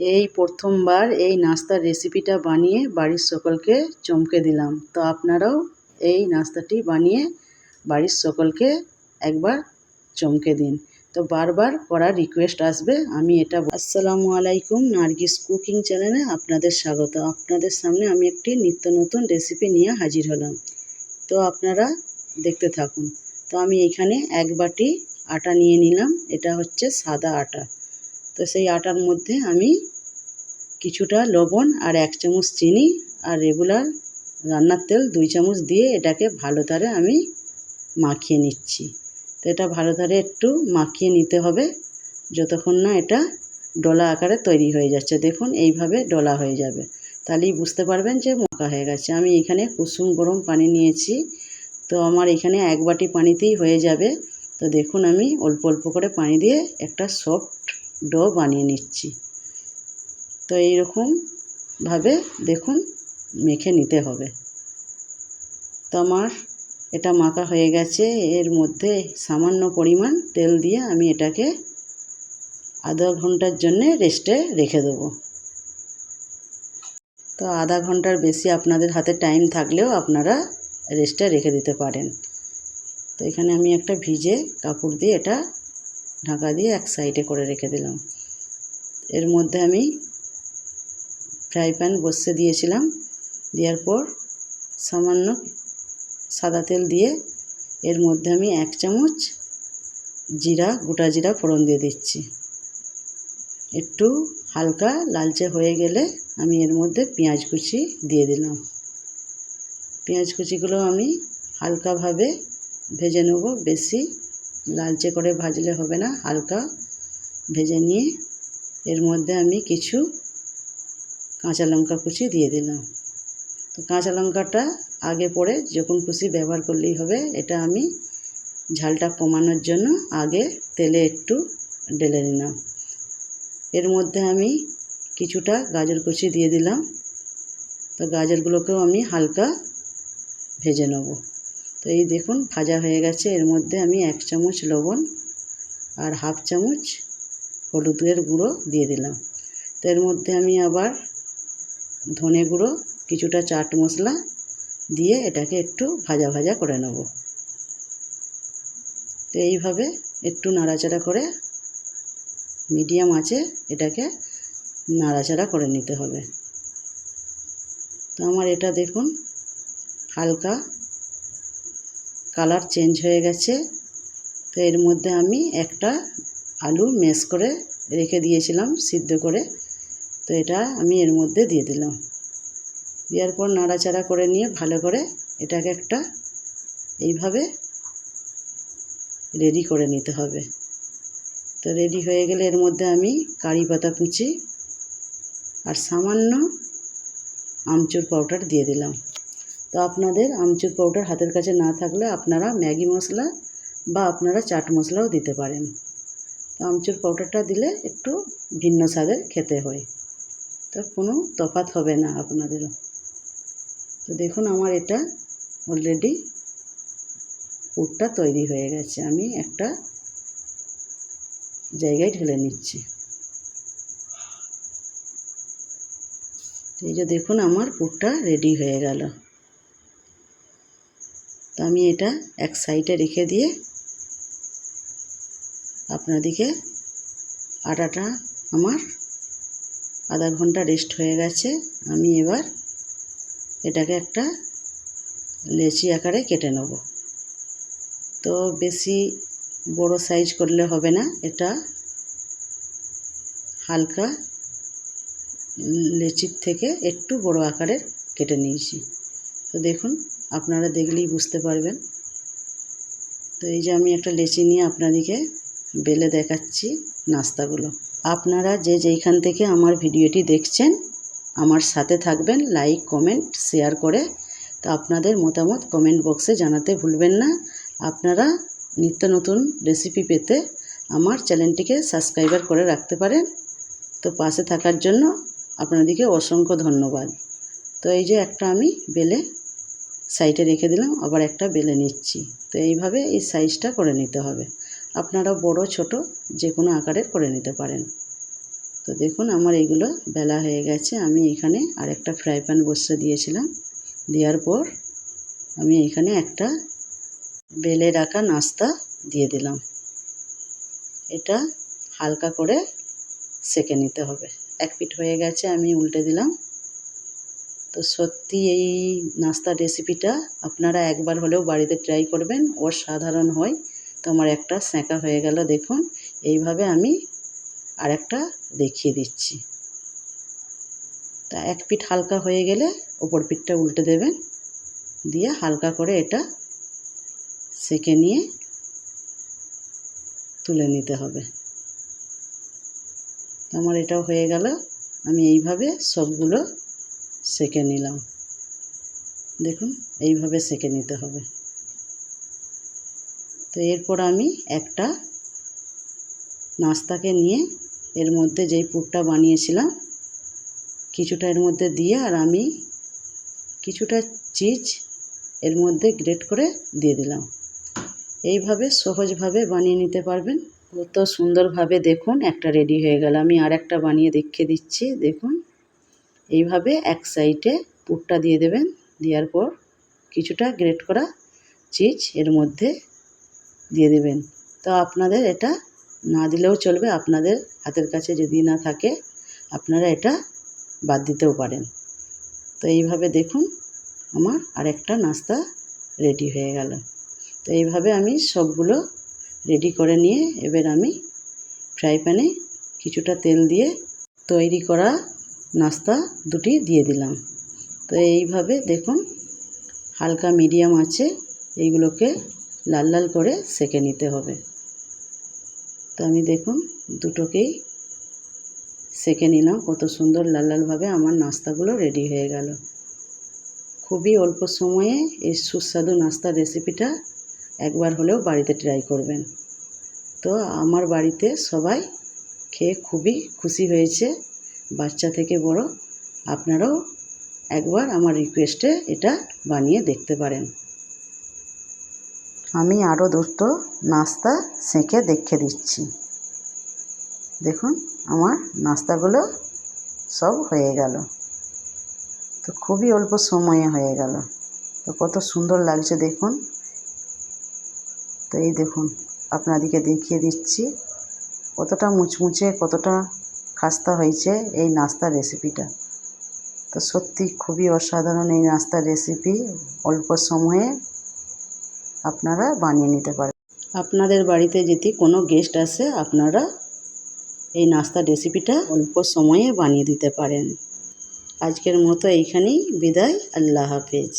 এই প্রথমবার এই নাস্তার রেসিপিটা বানিয়ে বাড়ির সকলকে চমকে দিলাম। তো আপনারাও এই নাস্তাটি বানিয়ে বাড়ির সকলকে একবার চমকে দিন। তো বারবার করার রিকোয়েস্ট আসবে, আমি এটা আসসালামু আলাইকুম, নার্গিস কুকিং চ্যানেলে আপনাদের স্বাগত। আপনাদের সামনে আমি একটি নিত্য নতুন রেসিপি নিয়ে হাজির হলাম। তো আপনারা দেখতে থাকুন। তো আমি এখানে এক বাটি আটা নিয়ে নিলাম, এটা হচ্ছে সাদা আটা। তো সেই আটার মধ্যে আমি কিছুটা লবণ আর এক চামচ চিনি আর রেগুলার রান্নার তেল দুই চামচ দিয়ে এটাকে ভালো ধারে আমি মাখিয়ে নিচ্ছি। তো এটা ভালো ধারে একটু মাখিয়ে নিতে হবে যতক্ষণ না এটা ডলা আকারে তৈরি হয়ে যাচ্ছে। দেখুন, এইভাবে ডলা হয়ে যাবে। তাহলেই বুঝতে পারবেন যে মাখা হয়ে গেছে। আমি এখানে কুসুম গরম পানি নিয়েছি। তো আমার এখানে এক বাটি পানিতেই হয়ে যাবে। তো দেখুন, আমি অল্প অল্প করে পানি দিয়ে একটা সফট ডো বানিয়ে নিচ্ছি। তো এইরকমভাবে দেখুন মেখে নিতে হবে। তো আমার এটা মাখা হয়ে গেছে। এর মধ্যে সামান্য পরিমাণ তেল দিয়ে আমি এটাকে আধা ঘণ্টার জন্যে রেস্টে রেখে দেবো। তো আধা ঘণ্টার বেশি আপনাদের হাতে টাইম থাকলেও আপনারা রেস্টে রেখে দিতে পারেন। তো এখানে আমি একটা ভিজে কাপড় দিয়ে এটা ঢাকা দিয়ে এক সাইডে করে রেখে দিলাম। এর মধ্যে আমি ফ্রাই প্যান বসিয়ে দিয়েছিলাম। দেওয়ার পর সামান্য সাদা তেল দিয়ে এর মধ্যে আমি এক চামচ জিরা, গোটা জিরা ফোড়ন দিয়ে দিচ্ছি। একটু হালকা লালচে হয়ে গেলে আমি এর মধ্যে পেঁয়াজ কুচি দিয়ে দিলাম। পেঁয়াজ কুচিগুলো আমি হালকাভাবে ভেজে নেব বেশি লালচে করে ভাজলে হবে না, হালকা ভেজে নিয়ে এর মধ্যে আমি কিছু কাঁচা লঙ্কা কুচি দিয়ে দিলাম। তো কাঁচা লঙ্কাটা আগে পরে যখন খুশি ব্যবহার করলেই হবে, এটা আমি ঝালটা কমানোর জন্য আগে তেলে একটু ঢেলে নিলাম। এর মধ্যে আমি কিছুটা গাজর কুচি দিয়ে দিলাম। তো গাজরগুলোকেও আমি হালকা ভেজে নেব। তো এই দেখুন, ভাজা হয়ে গেছে। এর মধ্যে আমি এক চামচ লবণ আর হাফ চামচ হলুদের গুঁড়ো দিয়ে দিলাম। তো এর মধ্যে আমি আবার ধনে গুঁড়ো, কিছুটা চাট মশলা দিয়ে এটাকে একটু ভাজা ভাজা করে নেব। তো এইভাবে একটু নাড়াচাড়া করে মিডিয়াম আছে এটাকে নাড়াচাড়া করে নিতে হবে। তো আমার এটা দেখুন, হালকা কালার চেঞ্জ হয়ে গেছে। তো এর মধ্যে আমি একটা আলু মেশ করে রেখে দিয়েছিলাম, সিদ্ধ করে। তো এটা আমি এর মধ্যে দিয়ে দিলাম। দেওয়ার পর নাড়াচাড়া করে নিয়ে ভালো করে এটাকে একটা এইভাবে রেডি করে নিতে হবে। তো রেডি হয়ে গেলে এর মধ্যে আমি কারি পাতা কুচি আর সামান্য আমচুর পাউডার দিয়ে দিলাম। তো আপনাদের আমচুর পাউডার হাতের কাছে না থাকলে আপনারা ম্যাগি মশলা বা আপনারা চাট মশলাও দিতে পারেন। তো আমচুর পাউডারটা দিলে একটু ভিন্ন স্বাদের খেতে হয়। তো কোনো তফাৎ হবে না আপনাদেরও। তো দেখুন আমার এটা অলরেডি পুরটা তৈরি হয়ে গেছে। আমি একটা জায়গায় ঢেলে নিচ্ছি। এই যে দেখুন আমার পুরটা রেডি হয়ে গেল। তো আমি এটা এক সাইডে রেখে দিয়ে আপনাদিকে আটাটা আমার আধা ঘণ্টা রেস্ট হয়ে গেছে। আমি এবার এটাকে একটা লেচি আকারে কেটে নেব। তো বেশি বড় সাইজ করলে হবে না, এটা হালকা লেচির থেকে একটু বড় আকারের কেটে নিয়েছি। তো দেখুন আপনারা দেখলেই বুঝতে পারবেন। তো এই যে আমি একটা লেচি নিয়ে আপনাদেরকে বেলে দেখাচ্ছি নাস্তাগুলো। আপনারা যে যেইখান থেকে আমার ভিডিওটি দেখছেন, আমার সাথে থাকবেন, লাইক, কমেন্ট, শেয়ার করে, তো আপনাদের মতামত কমেন্ট বক্সে জানাতে ভুলবেন না। আপনারা নিত্য নতুন রেসিপি পেতে আমার চ্যানেলটিকে সাবস্ক্রাইবার করে রাখতে পারেন। তো পাশে থাকার জন্য আপনাদেরকে অসংখ্য ধন্যবাদ। তো এই যে একটা আমি বেলে সাইডে রেখে দিলাম, আবার একটা বেলে নিচ্ছি। তো এইভাবে এই সাইজটা করে নিতে হবে। আপনারা বড়, ছোট যে কোনো আকারের করে নিতে পারেন। তো দেখুন, আমার এগুলো বেলা হয়ে গেছে। আমি এখানে আরেকটা ফ্রাই প্যান বসিয়ে দিয়েছিলাম। দেওয়ার পর আমি এখানে একটা বেলে রাখা নাস্তা দিয়ে দিলাম। এটা হালকা করে সেকে নিতে হবে। এক পিঠ হয়ে গেছে, আমি উল্টে দিলাম। তো সত্যি এই নাস্তা রেসিপিটা আপনারা একবার হলেও বাড়িতে ট্রাই করবেন, অসাধারণ হয়। তো আমার একটা সেঁকা হয়ে গেল, দেখুন। এইভাবে আমি আরেকটা দেখিয়ে দিচ্ছি। তা এক পিঠ হালকা হয়ে গেলে ওপর পিঠটা উল্টে দেবেন। দিয়ে হালকা করে এটা সেকে নিয়ে তুলে নিতে হবে। আমার এটাও হয়ে গেল। আমি এইভাবে সবগুলো সেকে নিলাম। দেখুন, এইভাবে সেঁকে নিতে হবে। তো এরপর আমি একটা নাস্তাকে নিয়ে এর মধ্যে যেই পুরটা বানিয়েছিলাম, কিছুটা এর মধ্যে দিয়ে আর আমি কিছুটা চিজ এর মধ্যে গ্রেট করে দিয়ে দিলাম। এইভাবে সহজভাবে বানিয়ে নিতে পারবেন। কত সুন্দরভাবে দেখুন, একটা রেডি হয়ে গেল। আমি আর একটা বানিয়ে দেখিয়ে দিচ্ছি। দেখুন। এইভাবে এক সাইডে পুরটা দিয়ে দেবেন। দেওয়ার পর কিছুটা গ্রেট করা চিজ এর মধ্যে দিয়ে দেবেন। তো আপনাদের এটা না দিলেও চলবে। আপনাদের হাতের কাছে যদি না থাকে, আপনারা এটা বাদ দিতেও পারেন। তো এইভাবে দেখুন, আমার আরেকটা নাস্তা রেডি হয়ে গেল। তো এইভাবে আমি সবগুলো রেডি করে নিয়ে এবার আমি ফ্রাই প্যানে কিছুটা তেল দিয়ে তৈরি করা নাস্তা দুটি দিয়ে দিলাম। তো এইভাবে দেখুন, হালকা মিডিয়াম আছে, এইগুলোকে লাল লাল করে সেকে নিতে হবে। তো আমি দেখুন, দুটোকেই সেকে নিলাম। কত সুন্দর লাল লালভাবে আমার নাস্তাগুলো রেডি হয়ে গেল। খুবই অল্প সময়ে এই সুস্বাদু নাস্তার রেসিপিটা একবার হলেও বাড়িতে ট্রাই করবেন। তো আমার বাড়িতে সবাই খেয়ে খুবই খুশি হয়েছে। বাচ্চা থেকে বড়, আপনারাও একবার আমার রিকোয়েস্টে এটা বানিয়ে দেখতে পারেন। আমি আরও দুটো নাস্তা সেঁকে দেখে দিচ্ছি। দেখুন, আমার নাস্তাগুলো সব হয়ে গেল। তো খুবই অল্প সময়ে হয়ে গেল। তো কত সুন্দর লাগছে দেখুন। তো এই দেখুন আপনাদেরকে দেখিয়ে দিচ্ছি। কতটা মুচমুচে, কতটা খাস্তা হয়েছে এই নাস্তার রেসিপিটা তো সত্যি খুবই অসাধারণ এই নাস্তার রেসিপি অল্প সময়ে আপনারা বানিয়ে নিতে পারেন। আপনাদের বাড়িতে যদি কোনো গেস্ট আসে, আপনারা এই নাস্তার রেসিপিটা অল্প সময়ে বানিয়ে দিতে পারেন। আজকের মতো এইখানেই, বিদায়, আল্লাহ হাফেজ।